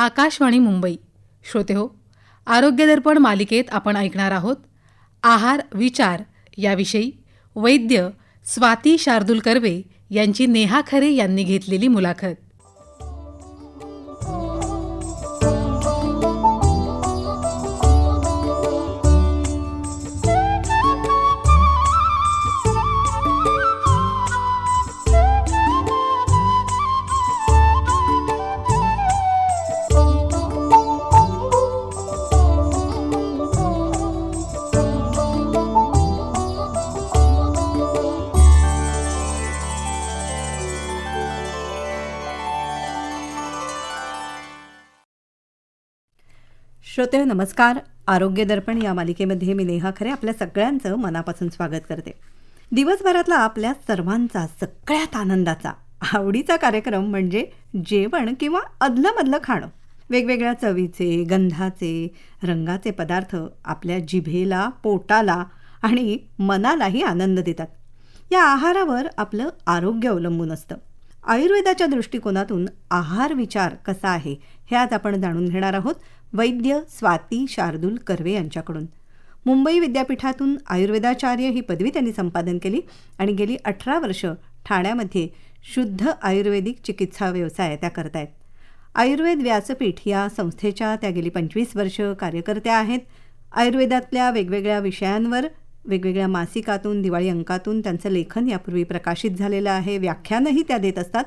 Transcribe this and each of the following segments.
आकाशवाणी मुंबई. श्रोते हो आरोग्यदर्पण मालिकेत आपण ऐकणार आहोत आहार विचार याविषयी वैद्य स्वाती शार्दूल कर्वे यांची नेहा खरे यांनी घेतलेली मुलाखत. श्रोते नमस्कार. आरोग्य दर्पण या मालिकेमध्ये मी नेहा खरे आपल्या सगळ्यांचं मनापासून स्वागत करते. दिवसभरातला आपल्या सर्वांचा सगळ्यात आनंदाचा आवडीचा कार्यक्रम म्हणजे जेवण किंवा अदलमधलं खाणं. वेगवेगळ्या चवीचे गंधाचे रंगाचे पदार्थ आपल्या जिभेला पोटाला आणि मनालाही आनंद देतात. या आहारावर आपलं आरोग्य अवलंबून असतं. आयुर्वेदाच्या दृष्टिकोनातून आहार विचार कसा आहे हे आज आपण जाणून घेणार आहोत. वैद्य स्वाती शार्दूल कर्वे यांच्याकडून. मुंबई विद्यापीठातून आयुर्वेदाचार्य ही पदवी त्यांनी संपादन केली आणि गेली अठरा वर्ष ठाण्यामध्ये शुद्ध आयुर्वेदिक चिकित्सा व्यवसाय त्या करतायत. आयुर्वेद व्यासपीठ या संस्थेच्या त्या गेली पंचवीस वर्ष कार्यकर्त्या आहेत. आयुर्वेदातल्या वेगवेगळ्या विषयांवर वेगवेगळ्या मासिकातून दिवाळी अंकातून त्यांचं लेखन यापूर्वी प्रकाशित झालेलं आहे. व्याख्यानही त्या देत असतात.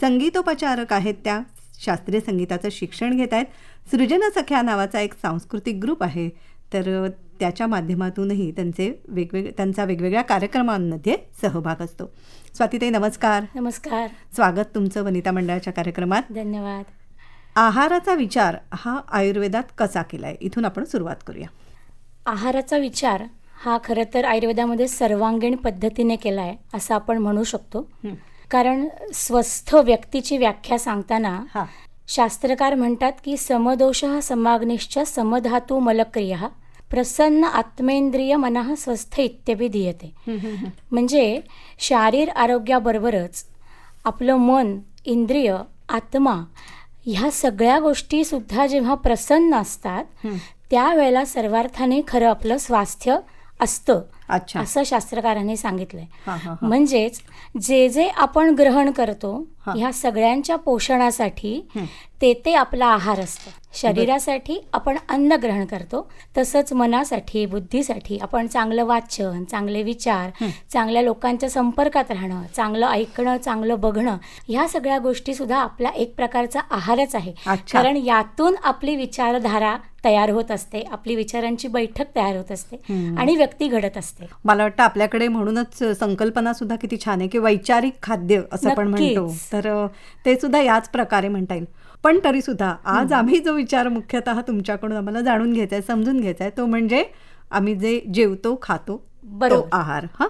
संगीतोपचारक आहेत त्या. शास्त्रीय संगीताचं शिक्षण घेत आहेत सृजन सख्या नावाचा एक सांस्कृतिक ग्रुप आहे. तर त्याच्या माध्यमातूनही त्यांचे वेगवेगळे त्यांचा वेगवेगळ्या कार्यक्रमांमध्ये सहभाग असतो. स्वातीताई नमस्कार. नमस्कार. स्वागत तुमचं वनिता मंडळाच्या कार्यक्रमात. धन्यवाद. आहाराचा विचार हा आयुर्वेदात कसा केलाय? इथून आपण सुरुवात करूया. आहाराचा विचार हा खरं तर आयुर्वेदामध्ये सर्वांगीण पद्धतीने केला आहे असं आपण म्हणू शकतो. कारण स्वस्थ व्यक्तीची व्याख्या सांगताना हा. शास्त्रकार म्हणतात की समदोष समाग्निश्च समधातू मलक्रिया प्रसन्न आत्मेंद्रिय मनः स्वस्थ इत्यभिधीयते म्हणजे शारीर आरोग्याबरोबरच आपलं मन इंद्रिय आत्मा ह्या सगळ्या गोष्टी सुद्धा जेव्हा प्रसन्न असतात त्यावेळेला सर्वार्थाने खरं आपलं स्वास्थ्य असतं. अच्छा. असं शास्त्रकारांनी सांगितलंय. म्हणजेच जे जे आपण ग्रहण करतो ह्या सगळ्यांच्या पोषणासाठी ते ते आपला आहार असतं. शरीरासाठी आपण अन्न ग्रहण करतो तसंच मनासाठी बुद्धीसाठी आपण चांगलं वाचन चांगले विचार चांगल्या लोकांच्या संपर्कात राहणं चांगलं ऐकणं चांगलं बघणं ह्या सगळ्या गोष्टी सुद्धा आपला एक प्रकारचा आहारच आहे. कारण यातून आपली विचारधारा तयार होत असते आपली विचारांची बैठक तयार होत असते आणि व्यक्ती घडत असते. मला वाटतं आपल्याकडे म्हणूनच संकल्पना सुद्धा किती छान आहे की वैचारिक खाद्य असं आपण म्हणतो. तर ते सुद्धा याच प्रकारे म्हणता येईल. पण तरी सुद्धा आज आम्ही जो विचार मुख्यतः तुमच्याकडून आम्हाला जाणून घ्यायचा आहे समजून घ्यायचा आहे तो म्हणजे आम्ही जे जेवतो खातो बरोबर. आहार हा.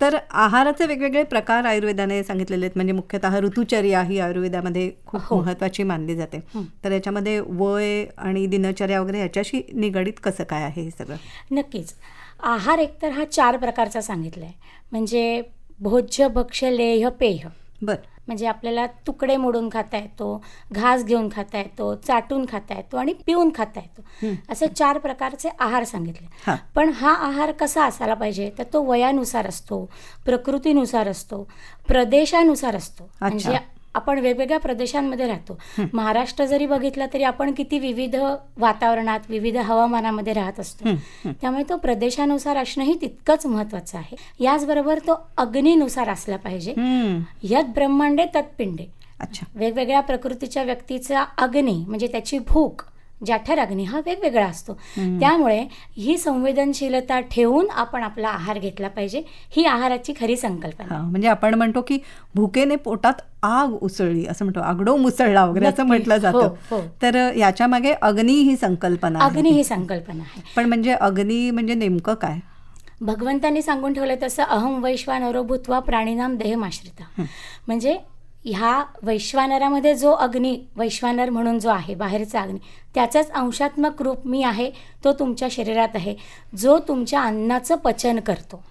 तर आहाराचे वेगवेगळे प्रकार आयुर्वेदाने सांगितलेले आहेत. म्हणजे मुख्यतः ऋतुचर्या ही आयुर्वेदामध्ये खूप हो. महत्वाची मानली जाते. तर याच्यामध्ये वय आणि दिनचर्या वगैरे याच्याशी निगडीत कसं काय आहे हे सगळं? नक्कीच. आहार एकतर हा चार प्रकारचा सांगितला आहे म्हणजे भोज्य भक्ष्य लेह पेय बर. म्हणजे आपल्याला तुकडे मोडून खाता येतो घास घेऊन खाता येतो चाटून खाता येतो आणि पिऊन खाता येतो. असे चार प्रकारचे आहार सांगितले. पण हा आहार कसा असायला पाहिजे? तर तो वयानुसार असतो प्रकृतीनुसार असतो प्रदेशानुसार असतो. म्हणजे आपण वेगवेगळ्या प्रदेशांमध्ये राहतो. महाराष्ट्र जरी बघितला तरी आपण किती विविध वातावरणात विविध हवामानामध्ये राहत असतो. त्यामुळे तो प्रदेशानुसार असणंही तितकंच महत्वाचं आहे. याचबरोबर तो अग्नीनुसार असला पाहिजे. यत ब्रह्मांडे तत्पिंडे. अच्छा. वेगवेगळ्या प्रकृतीच्या व्यक्तीचा अग्नी म्हणजे त्याची भूक जठर अग्नी हा वेगवेगळा असतो. त्यामुळे ही संवेदनशीलता ठेवून आपण आपला आहार घेतला पाहिजे ही आहाराची खरी संकल्पना. हा म्हणजे आपण म्हणतो की भुकेने पोटात आग उसळली असं म्हणतो आगडो मुसळला वगैरे असं. म्हटलं हो, जातं. हो. तर याच्या मागे अग्नी ही संकल्पना. अग्नी ही संकल्पना आहे. पण म्हणजे अग्नी म्हणजे नेमकं काय? भगवंतांनी सांगून ठेवलं तसं अहम वैश्वानरो भूत्वा प्राणीनाम देहमाश्रिता. म्हणजे ह्या वैश्वानरामध्ये जो अग्नी वैश्वानर म्हणून जो आहे बाहेरचा अग्नी त्याचाच अंशात्मक रूप मी आहे तो तुमच्या शरीरात आहे जो तुमच्या अन्नाचं पचन करतो.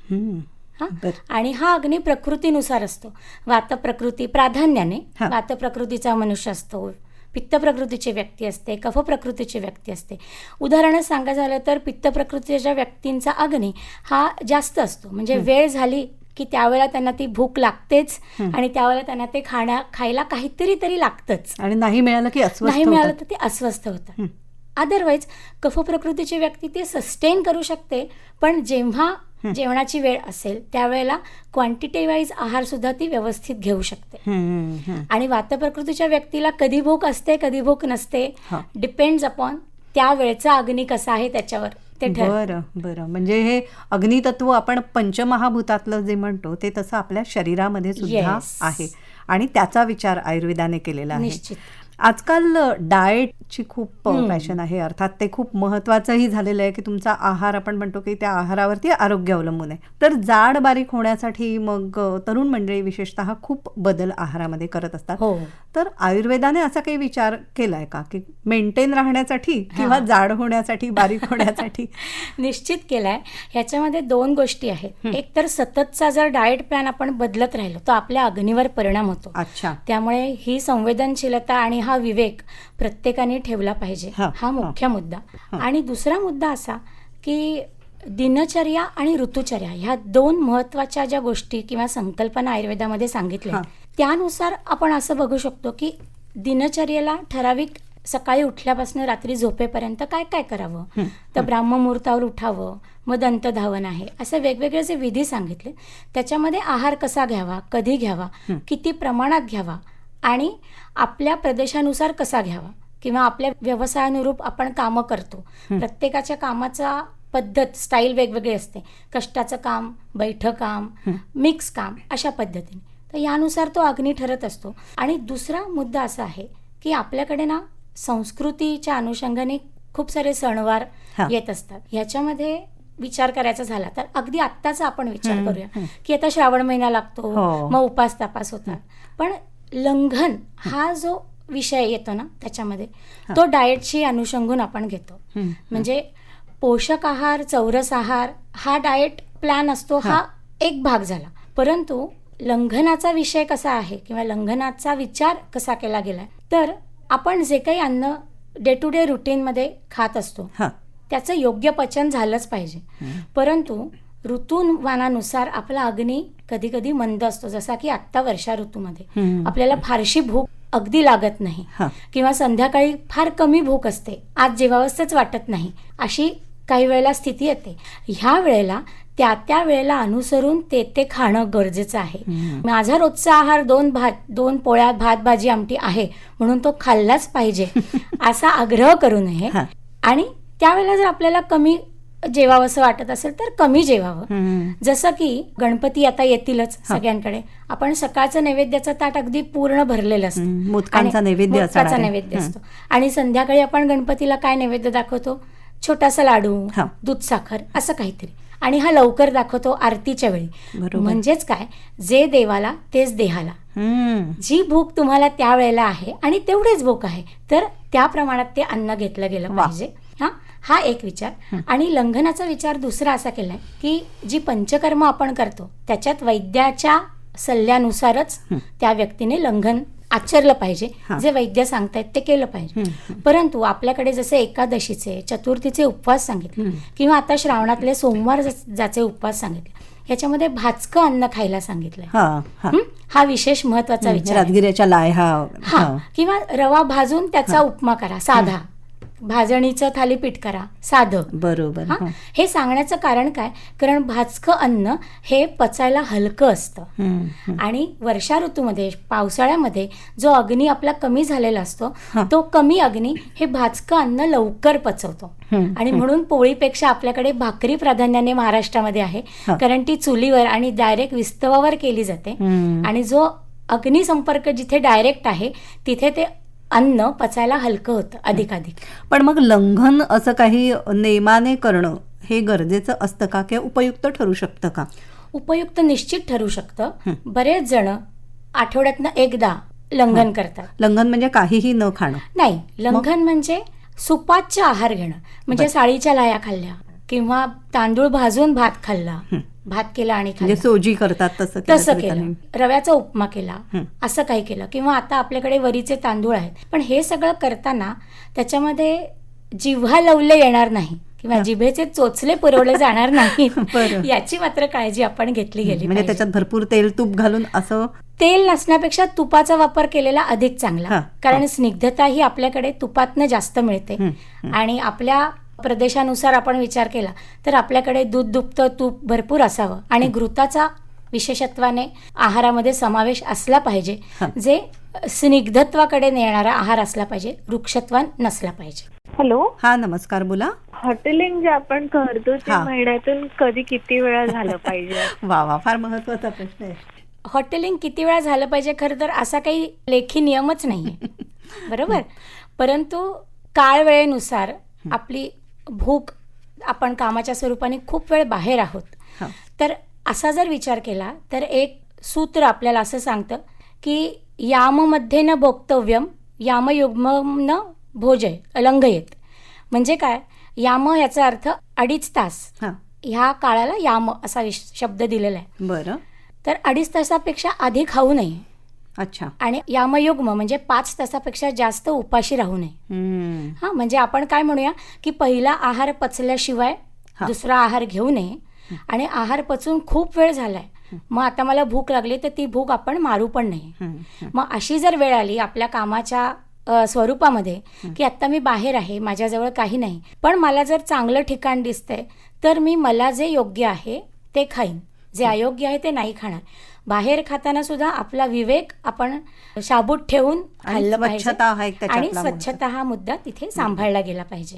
हा. आणि हा अग्नी प्रकृतीनुसार असतो. वात प्रकृती प्राधान्याने. वात प्रकृतीचा मनुष्य असतो. पित्त प्रकृतीची व्यक्ती असते कफ प्रकृतीची व्यक्ती असते. उदाहरण सांगायचं झालं तर पित्त प्रकृतीच्या व्यक्तींचा अग्नी हा जास्त असतो. म्हणजे वेळ झाली की त्यावेळेला त्यांना ती भूक लागतेच आणि त्यावेळेला त्यांना ते खाण्या खायला काहीतरी तरी लागतंच. आणि नाही मिळालं की अस्वस्थ नाही मिळालं. तर ते अस्वस्थ होतात. अदरवाईज कफ प्रकृतीची व्यक्ती ते सस्टेन करू शकते पण जेव्हा जेवणाची वेळ असेल त्यावेळेला क्वांटिटी वाईज आहार सुद्धा ती व्यवस्थित घेऊ शकते. आणि वात प्रकृतीच्या व्यक्तीला कधी भूक असते कधी भूक नसते. डिपेंड्स अपॉन त्या वेळचा अग्नी कसा आहे त्याच्यावर. ते बरं बरं. म्हणजे हे अग्नितत्व आपण पंचमहाभूतातलं जे म्हणतो ते तसं आपल्या शरीरामध्ये सुद्धा. आहे. आणि त्याचा विचार आयुर्वेदाने केलेला आहे. आजकाल डाएटची खूप. फॅशन आहे. अर्थात ते खूप महत्वाचंही झालेलं आहे की तुमचा आहार आपण म्हणतो की त्या आहारावरती आरोग्य अवलंबून आहे. तर जाड बारीक होण्यासाठी मग तरुण मंडळी विशेषतः खूप बदल आहारामध्ये करत असतात. हो. तर आयुर्वेदाने असा काही विचार केलाय का? की मेंटेन राहण्यासाठी किंवा जाड होण्यासाठी बारीक होण्यासाठी? निश्चित केलाय. ह्याच्यामध्ये दोन गोष्टी आहेत. एक तर सततचा जर डाएट प्लॅन आपण बदलत राहिलो तर आपल्या अग्नीवर परिणाम होतो. अच्छा. त्यामुळे ही संवेदनशीलता आणि हा विवेक प्रत्येकाने ठेवला पाहिजे. हा, मुख्य मुद्दा. आणि दुसरा मुद्दा असा की दिनचर्या आणि ऋतुचर्या ह्या दोन महत्त्वाच्या ज्या गोष्टी किंवा संकल्पना आयुर्वेदामध्ये सांगितल्या. त्यानुसार आपण असं बघू शकतो की दिनचर्येला ठराविक सकाळी उठल्यापासून रात्री झोपेपर्यंत काय काय करावं? तर ब्राह्ममुहूर्तावर उठावं मग दंतधावन आहे असे वेगवेगळे जे विधी सांगितले त्याच्यामध्ये आहार कसा घ्यावा कधी घ्यावा किती प्रमाणात घ्यावा आणि आपल्या प्रदेशानुसार कसा घ्यावा किंवा आपल्या व्यवसायानुरूप आपण कामं करतो. प्रत्येकाच्या कामाचा पद्धत स्टाईल वेगवेगळी असते. कष्टाचं काम बैठं काम मिक्स काम अशा पद्धतीने. तर यानुसार तो अग्नी ठरत असतो. आणि दुसरा मुद्दा असा आहे की आपल्याकडे ना संस्कृतीच्या अनुषंगाने खूप सारे सणवार. येत असतात. ह्याच्यामध्ये विचार करायचा झाला तर अगदी आत्ताचा आपण विचार करूया. की आता श्रावण महिना लागतो हो. मग उपास तापास होतात. पण लंघन हा जो विषय येतो ना त्याच्यामध्ये तो डाएटशी अनुषंगून आपण घेतो. म्हणजे पोषक आहार चौरस आहार हा डाएट प्लॅन असतो हा एक भाग झाला. परंतु लंघनाचा विषय कसा आहे किंवा लंघनाचा विचार कसा केला गेलाय तर आपण जे काही अन्न डे टू डे रुटीनमध्ये खात असतो हा. त्याचं योग्य पचन झालंच पाहिजे. परंतु ऋतुमानानुसार आपला अग्नी कधी कधी मंद असतो जसा की आत्ता वर्षा ऋतूमध्ये. आपल्याला फारशी भूक अगदी लागत नाही हा. किंवा संध्याकाळी फार कमी भूक असते आज जेवावंसंच वाटत नाही अशी काही वेळेला स्थिती येते. ह्या वेळेला त्या त्या वेळेला अनुसरून ते ते खाणं गरजेचं आहे. माझा रोजचा आहार दोन भात दोन पोळ्या भात भाजी आमटी आहे म्हणून तो खाल्लाच पाहिजे असा आग्रह करू नये. आणि त्यावेळेला जर आपल्याला कमी जेवावंसं वाटत असेल तर कमी जेवावं. जसं की गणपती आता येतीलच सगळ्यांकडे. आपण सकाळचं नैवेद्याचं ताट अगदी पूर्ण भरलेलं असतं. मोदकांचा नैवेद्य. नैवेद्य. असतो. आणि संध्याकाळी आपण गणपतीला काय नैवेद्य दाखवतो? छोटासा लाडू. दूध साखर असं काहीतरी. आणि हा लवकर दाखवतो आरतीच्या वेळी. म्हणजेच काय? जे देवाला तेच देहाला. जी भूक तुम्हाला त्या वेळेला आहे आणि तेवढेच भूक आहे तर त्या प्रमाणात ते अन्न घेतलं गेलं. पाहिजे. हा? हा एक विचार. आणि लंघनाचा विचार दुसरा असा केलाय की जी पंचकर्म आपण करतो त्याच्यात वैद्याच्या सल्ल्यानुसारच त्या व्यक्तीने लंघन आचरलं पाहिजे. जे वैद्य सांगतायत ते केलं पाहिजे. परंतु आपल्याकडे जसे एकादशीचे चतुर्थीचे उपवास सांगितले किंवा आता श्रावणातले सोमवार ज्याचे उपवास सांगितले ह्याच्यामध्ये भाजकं अन्न खायला सांगितलंय. हा विशेष महत्त्वाचा विचार आहे. राजगिऱ्याच्या लाय हा. किंवा रवा भाजून त्याचा उपमा करा साधा. भाजणीचं थालीपीठ करा साधं. बरोबर हा? हा. सांगण्याचं कारण काय? कारण भाजकं अन्न हे पचायला हलकं असतं. आणि वर्षा ऋतूमध्ये पावसाळ्यामध्ये जो अग्नी आपला कमी झालेला असतो तो कमी अग्नी हे भाजकं अन्न लवकर पचवतो. आणि म्हणून पोळीपेक्षा आपल्याकडे भाकरी प्राधान्याने महाराष्ट्रामध्ये आहे. कारण ती चुलीवर आणि डायरेक्ट विस्तवावर केली जाते. आणि जो अग्निसंपर्क जिथे डायरेक्ट आहे तिथे ते अन्न पचायला हलकं होतं अधिकाधिक. पण मग लंघन असं काही नेमाने करणं हे गरजेचं असतं का किंवा उपयुक्त ठरू शकतं का? उपयुक्त निश्चित ठरू शकतं. बरेच जण आठवड्यातनं एकदा लंघन करतात. लंघन म्हणजे काहीही न खाणं. नाही लंघन म्हणजे सुपाच्य आहार घेणं. म्हणजे साळीच्या लाया खाल्ल्या किंवा तांदूळ भाजून भात खाल्ला. भात केला आणि म्हणजे सोजी करतात तसं केलं तसं केलं. रव्याचा उपमा केला. असं काही केलं किंवा आता आपल्याकडे वरीचे तांदूळ आहेत पण हे सगळं करताना त्याच्यामध्ये जिव्हा लवले येणार नाही किंवा. जिभेचे चोचले पुरवले जाणार नाहीत बरं. याची मात्र काळजी आपण घेतली गेली म्हणजे. त्याच्यात भरपूर तेल तूप घालून असं तेल नसण्यापेक्षा तुपाचा वापर केलेला अधिक चांगला. कारण स्निग्धता ही आपल्याकडे तुपातनं जास्त मिळते. आणि आपल्या प्रदेशानुसार आपण विचार केला तर आपल्याकडे दूध दुभतं तूप भरपूर असावं. आणि घृताचा विशेषत्वाने आहारामध्ये समावेश असला पाहिजे. जे स्निग्धत्वाकडे नेणारा आहार असला पाहिजे वृक्षत्वान नसला पाहिजे. हॅलो? हा नमस्कार बोला. हॉटेलिंग जे आपण करतो ते हा. महिन्यातून कधी किती वेळा झालं पाहिजे? वा वा फार महत्त्वाचा प्रश्न आहे. हॉटेलिंग किती वेळा झालं पाहिजे खरं तर असा काही लेखी नियमच नाही बरोबर? परंतु काळ वेळेनुसार आपली भूक आपण कामाच्या स्वरूपाने खूप वेळ बाहेर आहोत. हा. तर असा जर विचार केला तर एक सूत्र आपल्याला असं सांगतं की याममध्ये न भोक्तव्यम यामयुग्म न भोजय अलंघयेत. म्हणजे काय? याम ह्याचा अर्थ अडीच तास. ह्या काळाला याम असा शब्द दिलेला आहे. बरं. तर अडीच तासापेक्षा आधी खाऊ नये अच्छा. आणि यामयुग्म म्हणजे पाच तासापेक्षा जास्त उपाशी राहू नये. हां म्हणजे आपण काय म्हणूया की पहिला आहार पचल्याशिवाय. दुसरा आहार घेऊ नये आणि आहार पचून खूप वेळ झालाय. मग आता मला भूक लागली तर ती भूक आपण मारू पण हम्म. मग अशी जर वेळ आली आपल्या कामाच्या स्वरूपामध्ये की आत्ता मी बाहेर आहे माझ्याजवळ काही नाही पण मला जर चांगलं ठिकाण दिसतंय तर मी मला जे योग्य आहे ते खाईन. जे अयोग्य आहे ते नाही खाणार. बाहेर खाताना सुद्धा आपला विवेक आपण शाबूत ठेवून आणि खाल्लं स्वच्छता हा पाहिजे आणि मुद्दा. स्वच्छता हा मुद्दा तिथे सांभाळला गेला पाहिजे.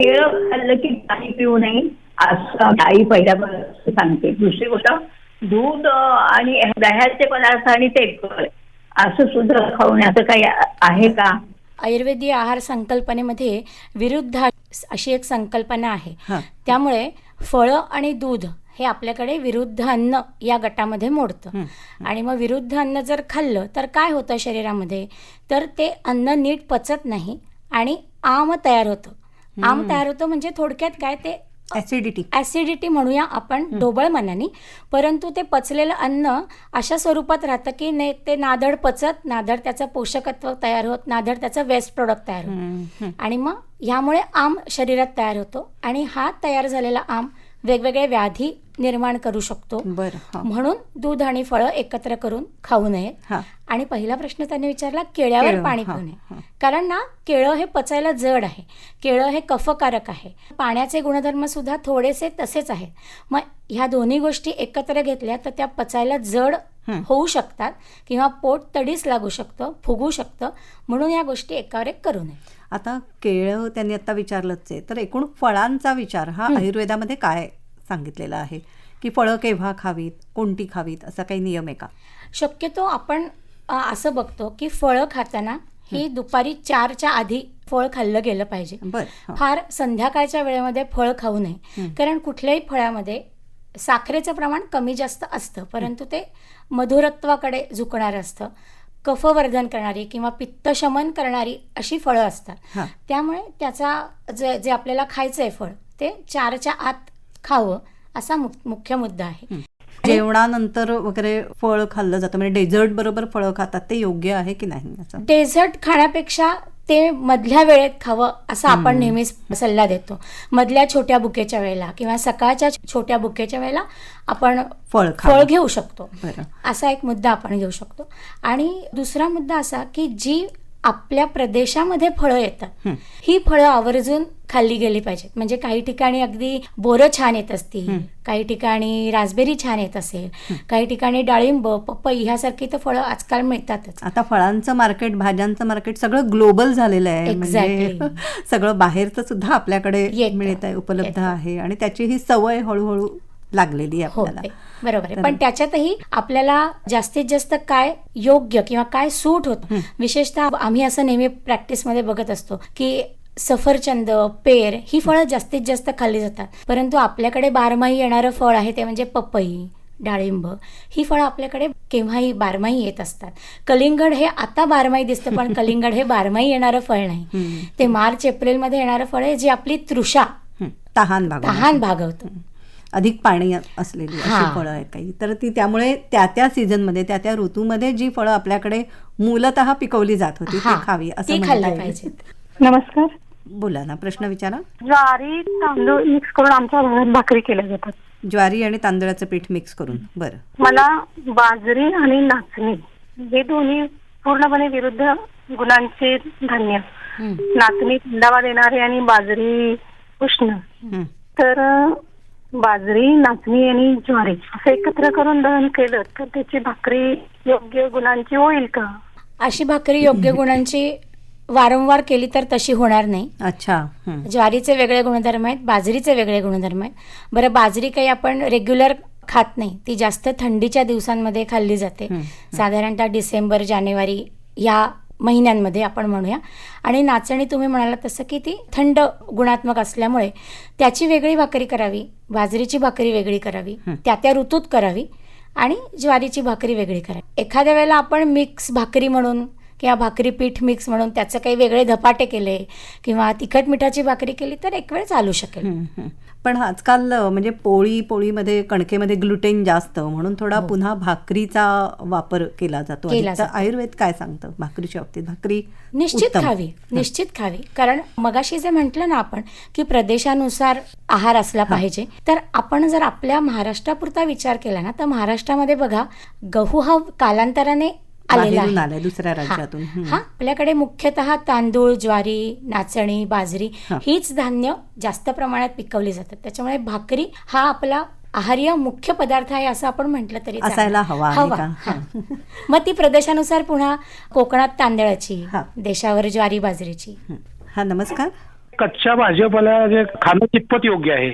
केळं खाल्लं की पाणी पिऊ नये असं आई पहिल्यापासून सांगते. दुसरी गोष्ट दूध आणि दह्याचे पदार्थ आणि तेलकट असं सुद्धा खाऊ नये असं काही आहे का? आयुर्वेदीय आहार संकल्पनेमध्ये विरुद्ध अशी एक संकल्पना आहे. त्यामुळे फळं आणि दूध हे आपल्याकडे विरुद्ध अन्न या गटामध्ये मोडतं. आणि मग विरुद्ध अन्न जर खाल्लं तर काय होतं शरीरामध्ये? तर ते अन्न नीट पचत नाही आणि आम तयार होतं. आम तयार होतं म्हणजे थोडक्यात काय ते ऍसिडिटी ॲसिडिटी म्हणूया आपण ढोबळ मनाने. परंतु ते पचलेलं अन्न अशा स्वरूपात राहतं की ने ते नादड पचत नादड त्याचं पोषकत्व तयार होत नादड त्याचं वेस्ट प्रोडक्ट तयार होत. आणि मग ह्यामुळे आम शरीरात तयार होतो आणि हा तयार झालेला आम वेगवेगळे व्याधी निर्माण करू शकतो. बरं. म्हणून दूध आणि फळं एकत्र करून खाऊ नये. हा. आणि पहिला प्रश्न त्यांनी विचारला केळ्यावर केळं, पाणी पिऊ. नये. कारण ना केळं हे पचायला जड आहे. केळं हे कफकारक आहे. पाण्याचे गुणधर्म सुद्धा थोडेसे तसेच आहेत. मग ह्या दोन्ही गोष्टी एकत्र घेतल्या तर त्या पचायला जड. होऊ शकतात किंवा पोट तडीस लागू शकतं फुगू शकतं. म्हणून या गोष्टी एकावर एक करू नये. आता केळं त्यांनी आता विचारलंच आहे. तर एकूण फळांचा विचार हा. आयुर्वेदामध्ये काय सांगितलेला आहे की फळं केव्हा खावीत कोणती खावीत असा काही नियम आहे का? शक्यतो आपण असं बघतो की फळं खाताना ही दुपारी चारच्या आधी फळ खाल्लं गेलं पाहिजे. फार संध्याकाळच्या वेळेमध्ये फळ खाऊ नये. कारण कुठल्याही फळामध्ये साखरेचं प्रमाण कमी जास्त असतं परंतु ते मधुरत्वाकडे झुकणारं असतं. कफवर्धन करणारी किंवा पित्तशमन करणारी अशी फळं असतात. त्यामुळे त्याचा जे जे आपल्याला खायचं आहे फळ ते चारच्या आत खावं असा मुख्य मुद्दा आहे. जेवणानंतर वगैरे फळ खाल्लं जातं म्हणजे डेझर्ट बरोबर फळं खातात ते योग्य आहे की नाही डेझर्ट खाण्यापेक्षा ते मधल्या वेळेत खावं असा आपण नेहमीच सल्ला देतो. मधल्या छोट्या बुकेच्या वेळेला किंवा सकाळच्या छोट्या बुकेच्या वेळेला आपण फळ. फळ घेऊ शकतो. असा एक मुद्दा आपण घेऊ शकतो. आणि दुसरा मुद्दा असा की जी आपल्या प्रदेशामध्ये फळं येतात हं. फळं आवर्जून खाल्ली गेली पाहिजेत म्हणजे काही ठिकाणी अगदी बोरं छान येत असतील काही ठिकाणी रासबेरी छान येत असेल काही ठिकाणी डाळिंब पपई ह्यासारखी तर फळं आजकाल मिळतातच आता फळांचं मार्केट भाज्यांचं मार्केट सगळं ग्लोबल झालेलं आहे म्हणजे Exactly. सगळं बाहेरचं सुद्धा आपल्याकडे. मिळत आहे उपलब्ध. आहे आणि त्याची ही सवय हळूहळू लागलेली आहे आपल्याला. बरोबर आहे. पण त्याच्यातही आपल्याला जास्तीत जास्त काय योग्य किंवा काय सूट होत. विशेषतः आम्ही असं नेहमी प्रॅक्टिसमध्ये बघत असतो की सफरचंद पेर ही फळं जास्तीत जास्त खाल्ली जातात. परंतु आपल्याकडे बारमाही येणारं फळ आहे ते म्हणजे पपई डाळिंब ही फळं आपल्याकडे केव्हाही बारमाही येत असतात. कलिंगड हे आता बारमाही दिसतं पण कलिंगड हे बारमाही येणारं फळ नाही. ते मार्च एप्रिलमध्ये येणारं फळ आहे जे आपली तृषा तहान भागवतं अधिक पाणी असलेली अशी हा. फळं आहेत काही. तर ती त्यामुळे त्या त्या सीझनमध्ये त्या त्या ऋतूमध्ये जी फळं आपल्याकडे मूलतः पिकवली जात होती ती हा, खावी असं. पाहिजेत. नमस्कार. बोला ना प्रश्न विचारा. ज्वारी तांदूळ मिक्स करून आमच्या घरात भाकरी केल्या जातात. ज्वारी आणि तांदळाचं पीठ मिक्स करून. बरं. मला बाजरी आणि नाचणी हे दोन्ही पूर्णपणे विरुद्ध गुणांचे धान्य. नाचणी थंडावा देणारे आणि बाजरी उष्ण. तर बाजरी नाचणी आणि ज्वारी असं एकत्र करून दहन केलं तर त्याची भाकरी योग्य गुणांची होईल का? अशी भाकरी योग्य गुणांची वारंवार केली तर तशी होणार नाही. अच्छा. हं. ज्वारीचे वेगळे गुणधर्म आहेत बाजरीचे वेगळे गुणधर्म आहेत. बरं बाजरी काही आपण रेग्युलर खात नाही. ती जास्त थंडीच्या दिवसांमध्ये खाल्ली जाते. हं, साधारणतः डिसेंबर जानेवारी या महिन्यांमध्ये आपण म्हणूया. आणि नाचणी तुम्ही म्हणाला तसं की ती थंड गुणात्मक असल्यामुळे त्याची वेगळी भाकरी करावी बाजरीची भाकरी वेगळी करावी त्या त्या ऋतूत करावी आणि ज्वारीची भाकरी वेगळी करावी. एखाद्या वेळेला आपण मिक्स भाकरी म्हणून किंवा भाकरी पीठ मिक्स म्हणून त्याचं काही वेगळे धपाटे केले किंवा तिखट मिठाची भाकरी केली तर एक वेळ चालू शकेल. हं, हं. पण आजकाल म्हणजे पोळी पोळीमध्ये कणकेमध्ये ग्लुटेन जास्त म्हणून थोडा पुन्हा भाकरीचा वापर केला जातो. हो. आयुर्वेद काय सांगतं? भाकरीच्या बाबतीत भाकरी निश्चित. खावी निश्चित खावी. कारण मगाशी जे म्हटलं ना आपण की प्रदेशानुसार आहार असला पाहिजे तर आपण जर आपल्या महाराष्ट्रापुरता विचार केला ना तर महाराष्ट्रामध्ये बघा गहू हा कालांतराने आलेला आहे दुसऱ्या हा. राज्यातून हं. आपल्याकडे मुख्यतः तांदूळ ज्वारी नाचणी बाजरी. हीच धान्य जास्त प्रमाणात पिकवली जातात त्याच्यामुळे भाकरी हा आपला आहार्य मुख्य पदार्थ आहे असं आपण म्हटलं तरी चालेल. असायला हवा आहे का? हा. मग ती प्रदेशानुसार पुन्हा कोकणात तांदळाची. देशावर ज्वारी बाजरीची हं. हा नमस्कार कच्च्या भाजीपाला जे खाणं कितपत योग्य आहे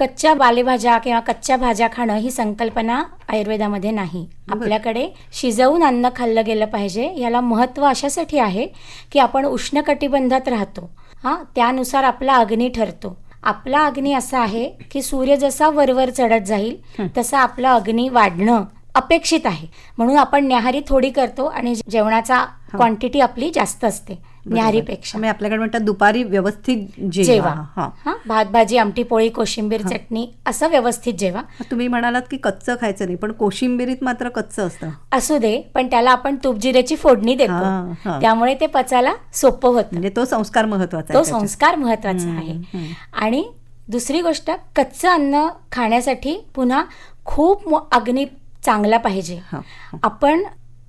कच्च्या बालेभाज्या किंवा कच्च्या भाज्या खाणं ही संकल्पना आयुर्वेदामध्ये नाही. आपल्याकडे शिजवून अन्न खाल्लं गेलं पाहिजे याला महत्त्व अशासाठी आहे की आपण उष्णकटिबंधात राहतो. हा त्यानुसार आपला अग्नी ठरतो. आपला अग्नी असा आहे की सूर्य जसा वरवर चढत जाईल तसा आपला अग्नी वाढणं अपेक्षित आहे. म्हणून आपण न्याहारी थोडी करतो आणि जेवणाचा क्वांटिटी आपली जास्त असते. न्याहारीपेक्षा म्हणजे आपल्याकडे म्हणतात दुपारी व्यवस्थित जेवा. हा. हा भात भाजी आमटी पोळी कोशिंबीर चटणी असं व्यवस्थित जेवा. तुम्ही म्हणालात की कच्चं खायचं नाही पण कोशिंबिरीत मात्र कच्चं असतं. असू दे पण त्याला आपण तूप जिऱ्याची फोडणी देतो. त्यामुळे ते पचायला सोपं होतं. म्हणजे तो संस्कार महत्त्वाचा तो. संस्कार महत्त्वाचा आहे. आणि दुसरी गोष्ट कच्चं अन्न खाण्यासाठी पुन्हा खूप अग्नी चांगला पाहिजे. आपण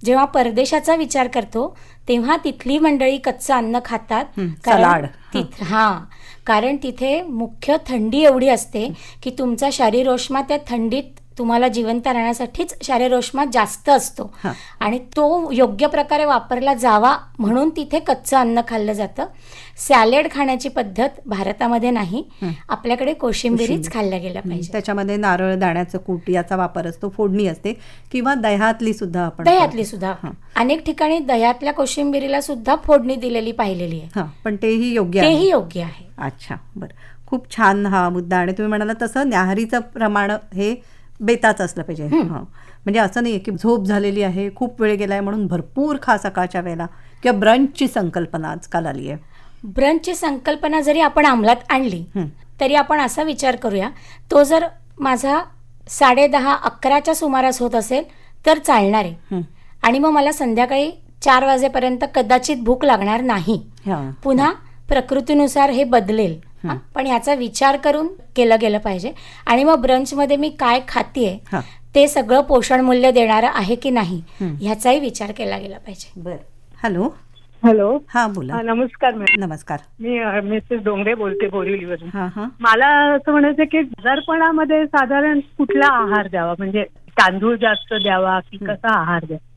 जेव्हा परदेशाचा विचार करतो तेव्हा तिथली मंडळी कच्चं अन्न खातात सलाड. तिथ हा कारण तिथे मुख्य थंडी एवढी असते की तुमचा शारीरोष्मा त्या थंडीत तुम्हाला जिवंत राहण्यासाठीच शारीरोष्मा जास्त असतो. आणि तो योग्य प्रकारे वापरला जावा म्हणून तिथे कच्चं अन्न खाल्लं जातं. सॅलेड खाण्याची पद्धत भारतामध्ये नाही. आपल्याकडे कोशिंबिरीच खाल्ल्या गेल्या हं, पाहिजे. त्याच्यामध्ये नारळ दाण्याचं कूट याचा वापर असतो फोडणी असते किंवा दह्यातली सुद्धा आपण दह्यातली. सुद्धा. अनेक ठिकाणी दह्यातल्या कोशिंबिरीला सुद्धा फोडणी दिलेली पाहिलेली आहे. पण तेही योग्य तेही योग्य आहे. अच्छा बरं. खूप छान हा मुद्दा. आणि तुम्ही म्हणाला तसं न्याहारीचं प्रमाण हे बेताच असलं पाहिजे हं. म्हणजे असं नाही की झोप झालेली आहे खूप वेळ गेलाय म्हणून भरपूर खा सकाळच्या वेळेला किंवा ब्रंचची संकल्पना आजकाल आली आहे ब्रंचची संकल्पना जरी आपण अंमलात आणली. तरी आपण असा विचार करूया तो जर माझा साडे दहा अकराच्या सुमारास होत असेल तर चालणार आहे. आणि मग मला संध्याकाळी चार वाजेपर्यंत कदाचित भूक लागणार नाही. पुन्हा प्रकृतीनुसार हे बदलेल हा, पण ह्याचा विचार करून केलं गेलं पाहिजे. आणि मग ब्रंचमध्ये मी काय खातीये हा. ते सगळं पोषण मूल्य देणारं आहे की नाही ह्याचाही विचार केला गेला पाहिजे. बरं. हॅलो. हॅलो. हा बोला. नमस्कार मॅडम नमस्कार. मी मिसेस डोंगरे बोलते बोरिवलीवरून. हा हा. मला असं म्हणायचं की आजारपणामध्ये साधारण कुठला आहार द्यावा? म्हणजे तांदूळ जास्त द्यावा की कसा आहार द्यावा?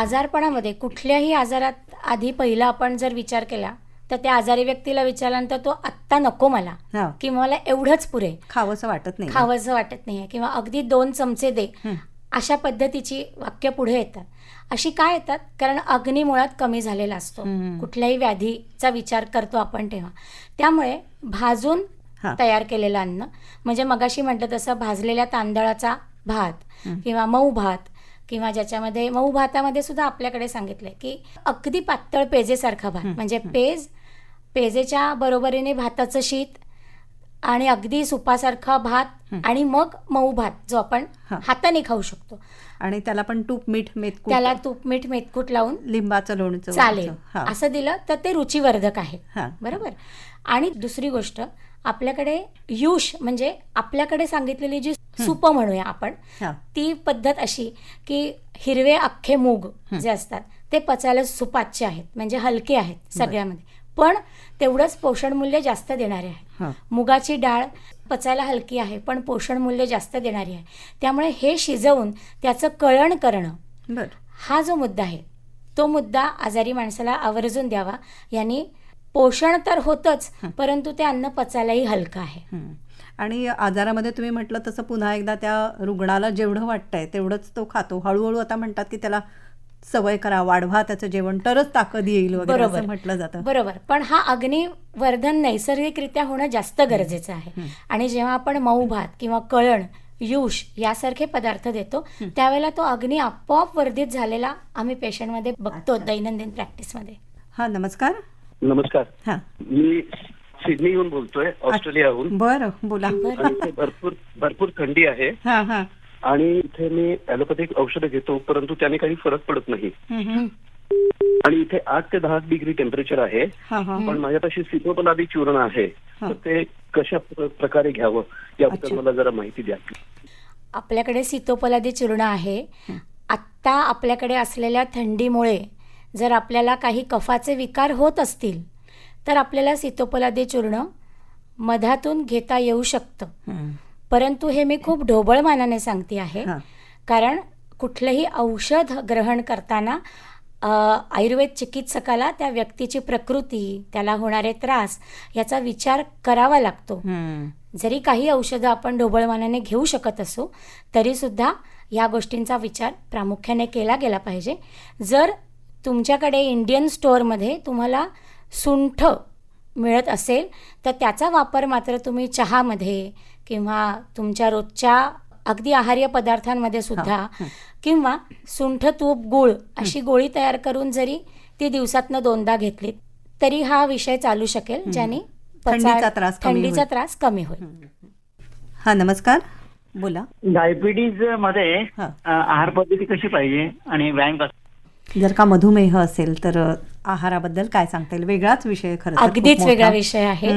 आजारपणामध्ये कुठल्याही आजारात आधी पहिला आपण जर विचार केला तर त्या आजारी व्यक्तीला विचारल्यानंतर तो आत्ता नको मला. किंवा मला एवढंच पुरे. खावंसं वाटत नाही खावंसं वाटत नाहीये. किंवा अगदी दोन चमचे दे. अशा पद्धतीची वाक्य पुढे येतात. अशी काय येतात? कारण अग्नी मुळात कमी झालेला असतो. कुठल्याही व्याधीचा विचार करतो आपण तेव्हा. त्यामुळे भाजून. तयार केलेलं अन्न म्हणजे मगाशी म्हटलं तसं भाजलेल्या तांदळाचा भात किंवा मऊ भात किंवा ज्याच्यामध्ये मऊ भातामध्ये सुद्धा आपल्याकडे सांगितलंय की अगदी पातळ पेजेसारखा भात. म्हणजे पेज पेजेच्या बरोबरीने भाताचं शीत आणि अगदी सुपासारखा भात आणि मग मऊ भात जो आपण. हाताने खाऊ शकतो. आणि त्याला पण तूप मीठ मेतकूट त्याला तूप मीठ मेतकूट लावून लिंबाचं लोणचं चालेल. असं दिलं तर ते रुचिवर्धक आहे. बरोबर? आणि दुसरी गोष्ट आपल्याकडे युष म्हणजे आपल्याकडे सांगितलेली जी सुप म्हणूया आपण. ती पद्धत अशी की हिरवे अख्खे मूग जे असतात ते पचायला सुपाच्य आहेत म्हणजे हलके आहेत सगळ्यामध्ये. पण तेवढंच पोषण मूल्य जास्त देणारे. आहे. मुगाची डाळ पचायला हलकी आहे पण पोषण मूल्य जास्त देणारी आहे. त्यामुळे हे शिजवून त्याचं कळण करणं बर. हा जो मुद्दा आहे तो मुद्दा आजारी माणसाला आवर्जून द्यावा. यांनी पोषण तर होतच परंतु ते अन्न पचायलाही हलकं आहे. आणि आजारामध्ये तुम्ही म्हटलं तसं पुन्हा एकदा त्या रुग्णाला जेवढं वाटतंय तेवढंच तो खातो. हळूहळू आता म्हणतात की त्याला सवय करा वाढवा त्याचं जेवण तरच ताकद येईल वगैरे असं म्हटलं जातं. बरोबर. पण हा अग्निवर्धन नैसर्गिकरित्या होणं जास्त गरजेचं आहे. आणि जेव्हा आपण मऊ भात किंवा कळण युष यासारखे पदार्थ देतो त्यावेळेला तो अग्नी आपोआप वर्धित झालेला आम्ही पेशंटमध्ये बघतो दैनंदिन प्रॅक्टिसमध्ये. हा नमस्कार. नमस्कार. हा. मी सिडनीहून बोलतोय ऑस्ट्रेलियाहून. बरं बोला. भरपूर भरपूर थंडी आहे. हा हा. आणि इथे मी ॲलोपॅथिक औषधं घेतो परंतु त्याने काही फरक पडत नाही हं, हं. आणि इथे आठ ते दहा डिग्री टेम्परेचर आहे हा हा पण माझ्यापाशी सिटोपलादी चूर्ण आहे हा. तर ते कशा प्र- प्रकारे घ्यावं याबद्दल. मला जरा माहिती द्या आपल्याकडे सीतोपलादी चूर्ण आहे आत्ता आपल्याकडे असलेल्या थंडीमुळे जर आपल्याला काही कफाचे विकार होत असतील तर आपल्याला सीतोपलादी चूर्ण मधातून घेता येऊ शकतं हं. परंतु हे मी खूप ढोबळ मानाने सांगते आहे. कारण कुठलंही औषध ग्रहण करताना आयुर्वेद चिकित्सकाला त्या व्यक्तीची प्रकृती त्याला होणारे त्रास याचा विचार करावा लागतो. जरी काही औषधं आपण ढोबळमानाने घेऊ शकत असू तरीसुद्धा या गोष्टींचा विचार प्रामुख्याने केला गेला पाहिजे जर तुमच्याकडे इंडियन स्टोअरमध्ये तुम्हाला सुंठ मिळत असेल तर त्याचा वापर मात्र तुम्ही चहामध्ये किंवा तुमच्या रोजच्या अगदी आहार्य पदार्थांमध्ये सुद्धा किंवा सुंठ तूप गुळ अशी गोळी तयार करून जरी ती दिवसातनं दोनदा घेतलीत तरी हा विषय चालू शकेल ज्याने थंडीचा त्रास कमी होईल. हा. नमस्कार. बोला. डायबिटीजमध्ये आहार पद्धती कशी पाहिजे आणि व्यायाम कसा जर का मधुमेह असेल तर आहाराबद्दल काय सांगता येईल? वेगळाच विषय खरं अगदीच वेगळा. विषय आहे.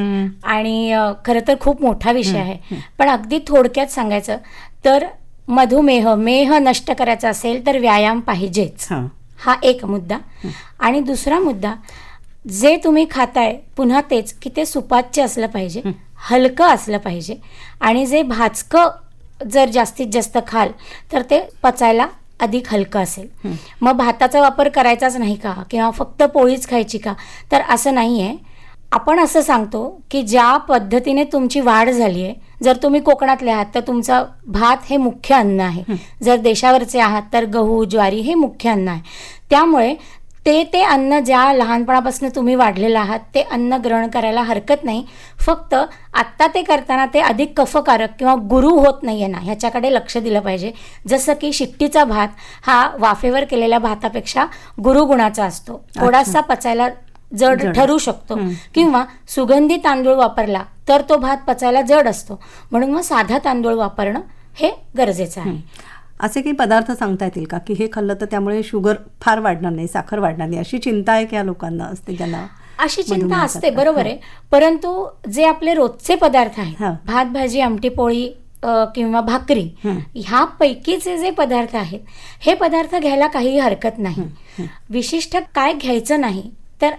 आणि खरं तर खूप मोठा विषय आहे. पण अगदी थोडक्यात सांगायचं तर मधुमेह मेह नष्ट करायचा असेल तर व्यायाम पाहिजेच. हा. हा एक मुद्दा. आणि दुसरा मुद्दा जे तुम्ही खाताय पुन्हा तेच की ते सुपाच्य असलं पाहिजे हलकं असलं पाहिजे. आणि जे भाजकं जर जास्तीत जास्त खाल तर ते पचायला अधिक हलकं असेल. मग भाताचा वापर करायचाच नाही का? किंवा फक्त पोळीच खायची का? तर असं नाही आहे आपण असं सांगतो की ज्या पद्धतीने तुमची वाढ झाली आहे जर तुम्ही कोकणातले आहात तर तुमचं भात हे मुख्य अन्न आहे. जर देशावरचे आहात तर गहू ज्वारी हे मुख्य अन्न आहे. त्यामुळे ते ते अन्न ज्या लहानपणापासून तुम्ही वाढलेलं आहात ते अन्न ग्रहण करायला हरकत नाही. फक्त आत्ता ते करताना ते अधिक कफकारक किंवा गुरु होत नाहीये ना ह्याच्याकडे लक्ष दिलं पाहिजे. जसं की शिट्टीचा भात हा वाफेवर केलेल्या भातापेक्षा गुरुगुणाचा असतो. थोडासा पचायला जड जड. ठरू शकतो. किंवा सुगंधी तांदूळ वापरला तर तो भात पचायला जड असतो. म्हणून मग साधा तांदूळ वापरणं हे गरजेचं आहे. असे काही पदार्थ सांगता येतील का? की हे खाल्लं तर त्यामुळे शुगर फार वाढणार नाही साखर वाढणार नाही अशी चिंता आहे की या लोकांना असते ज्यांना अशी चिंता असते. बरोबर आहे. परंतु जे आपले रोजचे पदार्थ हा. आहेत भात भाजी आमटी पोळी किंवा भाकरी ह्या पैकीचे जे पदार्थ आहेत हे पदार्थ घ्यायला काही हरकत नाही. विशिष्ट काय घ्यायचं नाही तर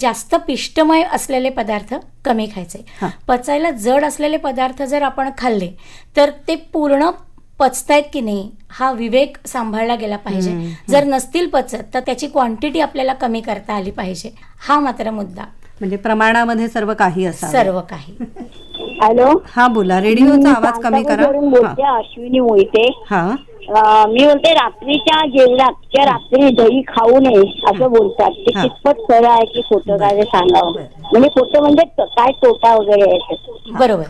जास्त पिष्टमय असलेले पदार्थ कमी खायचे. हा. पचायला जड असलेले पदार्थ जर आपण खाल्ले तर ते पूर्ण पचतायत की नाही हा विवेक सांभाळला गेला पाहिजे. जर नसतील पचत तर त्याची क्वांटिटी आपल्याला कमी करता आली पाहिजे. हा मात्र मुद्दा. म्हणजे प्रमाणामध्ये सर्व काही असावं. सर्व काही. हॅलो? हा बोला. रेडिओचा आवाज कमी करा. बोलते अश्विनी मोहिते हा. मी बोलते रात्रीच्या जेवणात रात्री दही खाऊ नये असं बोलतात. ते. कितपत खरं आहे की खोटं काय सांगावं. म्हणजे खोटं म्हणजे काय तोटा वगैरे आहे. बरोबर.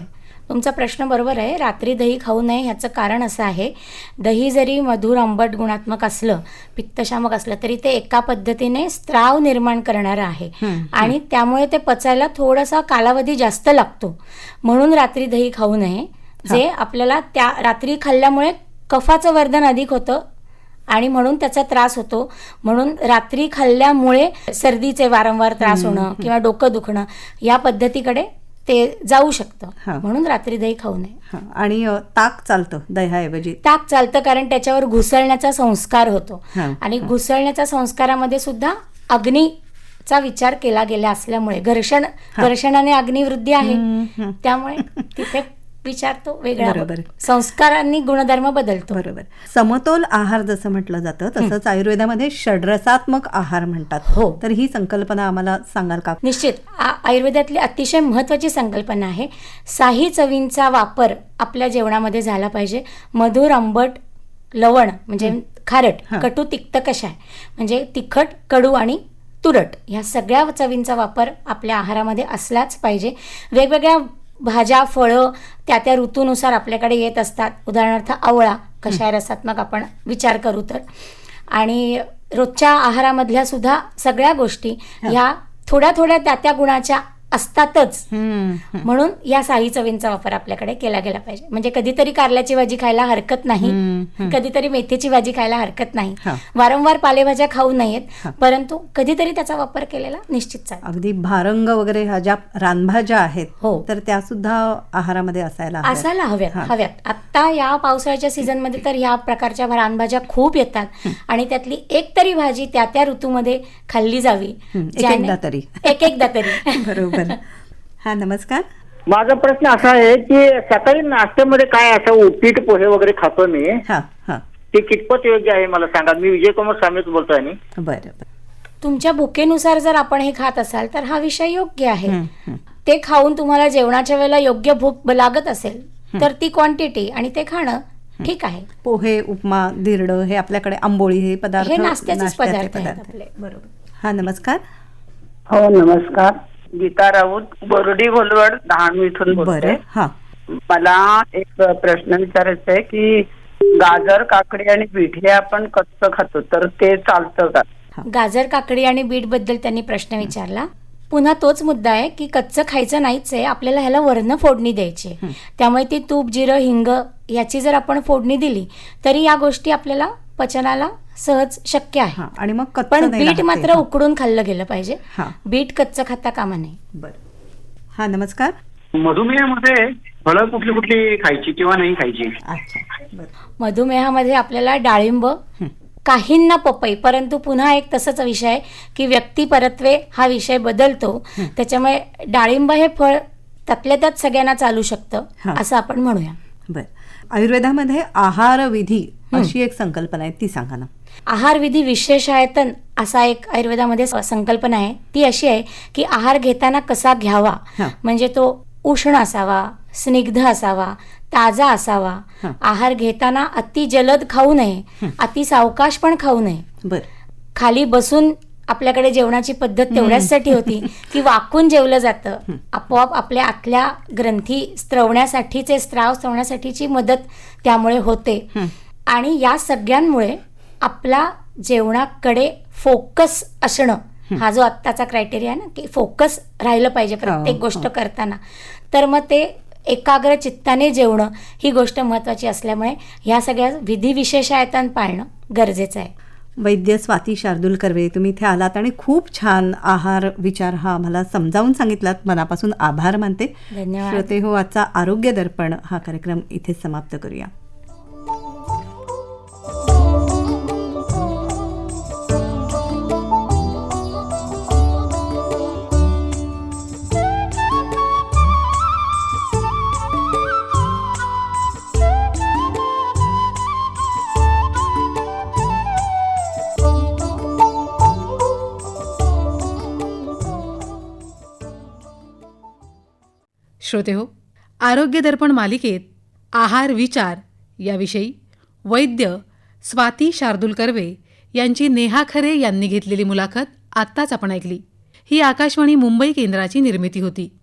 तुमचा प्रश्न बरोबर आहे. रात्री दही खाऊ नये ह्याचं कारण असं आहे. दही जरी मधुर आंबट गुणात्मक असलं पित्तशामक असलं तरी ते एका पद्धतीने स्त्राव निर्माण करणारं आहे. आणि त्यामुळे ते पचायला थोडासा कालावधी जास्त लागतो. म्हणून रात्री दही खाऊ नये. जे आपल्याला त्या रात्री खाल्ल्यामुळे कफाचं वर्धन अधिक होतं आणि म्हणून त्याचा त्रास होतो. म्हणून रात्री खाल्ल्यामुळे सर्दीचे वारंवार त्रास होणं किंवा डोकं दुखणं या पद्धतीकडे ते जाऊ. शकतं. म्हणून रात्री दही खाऊ नये. आणि ताक चालतं दह्याऐवजी? ताक चालतं कारण त्याच्यावर घुसळण्याचा संस्कार होतो. आणि घुसळण्याच्या संस्कारामध्ये सुद्धा अग्नीचा विचार केला गेला असल्यामुळे घर्षण घर्षणाने अग्निवृद्धी आहे. त्यामुळे तिथे विचार तो वेगळा बरोबर. संस्कारांनी गुणधर्म बदलतो. बरोबर. समतोल आहार जसं म्हटलं जातं तसंच आयुर्वेदामध्ये षड्रसात्मक आहार म्हणतात. हो. तर ही संकल्पना आम्हाला सांगाल का? निश्चित. आयुर्वेदातली अतिशय महत्त्वाची संकल्पना आहे. साही चवींचा वापर आपल्या जेवणामध्ये झाला पाहिजे. मधुर आंबट लवण म्हणजे खारट कटू तिक्त कषाय म्हणजे तिखट कडू आणि तुरट ह्या सगळ्या चवींचा वापर आपल्या आहारामध्ये असलाच पाहिजे. वेगवेगळ्या भाज्या फळं त्या त्या ऋतूनुसार आपल्याकडे येत असतात. उदाहरणार्थ आवळा कषाय रसात्मक आपण विचार करू तर. आणि रोजच्या आहारामधल्या सुद्धा सगळ्या गोष्टी ह्या थोड्या थोड्या त्या त्या गुणाच्या असतातच. म्हणून या साई चवींचा वापर आपल्याकडे केला गेला पाहिजे. म्हणजे कधीतरी कारल्याची भाजी खायला हरकत नाही. कधीतरी मेथीची भाजी खायला हरकत नाही. वारंवार पालेभाज्या खाऊ नयेत परंतु कधीतरी त्याचा वापर केलेला निश्चित अगदी भारंग वगैरे ह्या ज्या रानभाज्या आहेत हो. तर त्या सुद्धा आहारामध्ये असायला. असायला हव्यात. हव्यात. आत्ता या पावसाळ्याच्या सीझनमध्ये तर ह्या प्रकारच्या रानभाज्या खूप येतात. आणि त्यातली एक तरी भाजी त्या त्या ऋतूमध्ये खाल्ली जावी. एकदा तरी. एक एकदा तरी. बरोबर. हा नमस्कार. माझा प्रश्न असा आहे की सकाळी नाश्त्यामध्ये काय असं उपीट पोहे वगैरे खातो मी? हा हा. ते कितपत योग्य आहे मला सांगा? मी विजयकुमार स्वामीच बोलतोय आणि बरं बरं. तुमच्या भुकेनुसार जर आपण हे खात असाल तर हा विषय योग्य आहे. हं, हं. ते खाऊन तुम्हाला जेवणाच्या वेळेला योग्य भूक लागत असेल तर ती क्वांटिटी आणि ते खाणं ठीक आहे. पोहे उपमा धिरड हे आपल्याकडे आंबोळी हे पदार्थ हे नाश्त्याचेच नाश्त्याचे पदार्थ आहेत आपले. आहेत. बरोबर. हा नमस्कार. हो नमस्कार. गीता राऊत बोर्डी भोलवड डहाणू इथून बोलते. बरं हा. मला एक प्रश्न विचारायचा आहे की गाजर काकडी आणि बीट हे आपण कच्चं खातो? तर ते चालतं का? गाजर काकडी आणि बीटबद्दल त्यांनी प्रश्न विचारला. पुन्हा तोच मुद्दा आहे की कच्चं खायचं नाहीच आहे आपल्याला ह्याला वर्ण फोडणी द्यायची. त्यामुळे ती तूप जिरं हिंग याची जर आपण फोडणी दिली तरी या गोष्टी आपल्याला पचनाला सहज शक्य आहे. हा आणि मग कच्चं पण नाही बीट मात्र. उकडून खाल्लं गेलं पाहिजे. बीट कच्चं खाता कामा नये. बरं. हा नमस्कार. मधुमेहामध्ये फळं कुठली कुठली खायची किंवा नाही खायची? अच्छा बरं. मधुमेहामध्ये आपल्याला डाळिंब काहींना पपई परंतु पुन्हा एक तसंच विषय आहे की व्यक्ती परत्वे हा विषय बदलतो. त्याच्यामुळे डाळिंब हे फळ त्यातल्या त्यात सगळ्यांना चालू शकतं. असं आपण म्हणूया. बर. आयुर्वेदामध्ये आहार विधी अशी एक संकल्पना आहे ती सांगा ना. आहार विधी विशेषायतन असा एक आयुर्वेदामध्ये संकल्पना आहे. ती अशी आहे की आहार घेताना कसा घ्यावा. म्हणजे तो उष्ण असावा स्निग्ध असावा ताजा असावा. आहार घेताना अति जलद खाऊ नये अति सावकाश पण खाऊ नये. बर. खाली बसून आपल्याकडे जेवणाची पद्धत तेवढ्याचसाठी होती की वाकून जेवलं जातं. आपोआप आपल्या आतल्या ग्रंथी स्त्रवण्यासाठीचे स्त्राव स्त्रवण्यासाठीची मदत त्यामुळे होते. आणि या सगळ्यांमुळे आपला जेवणाकडे फोकस असणं हा जो आत्ताचा क्रायटेरिया आहे ना की फोकस राहिलं पाहिजे प्रत्येक गोष्ट. करताना. तर मग ते एकाग्र चित्ताने जेवणं ही गोष्ट महत्त्वाची असल्यामुळे ह्या सगळ्या विधिविशेषायतन पाळणं गरजेचं आहे. वैद्य स्वाती शार्दूल कर्वे तुम्ही इथे आलात आणि खूप छान आहार विचार हा आम्हाला समजावून सांगितलात. मनापासून आभार मानते. धन्यवाद. श्रोते हो आजचा आरोग्य दर्पण हा कार्यक्रम इथे समाप्त करूया. श्रोते हो आरोग्य दर्पण मालिकेत आहार विचार याविषयी वैद्य स्वाती शार्दूल कर्वे यांची नेहा खरे यांनी घेतलेली मुलाखत आत्ताच आपण ऐकली. ही आकाशवाणी मुंबई केंद्राची निर्मिती होती.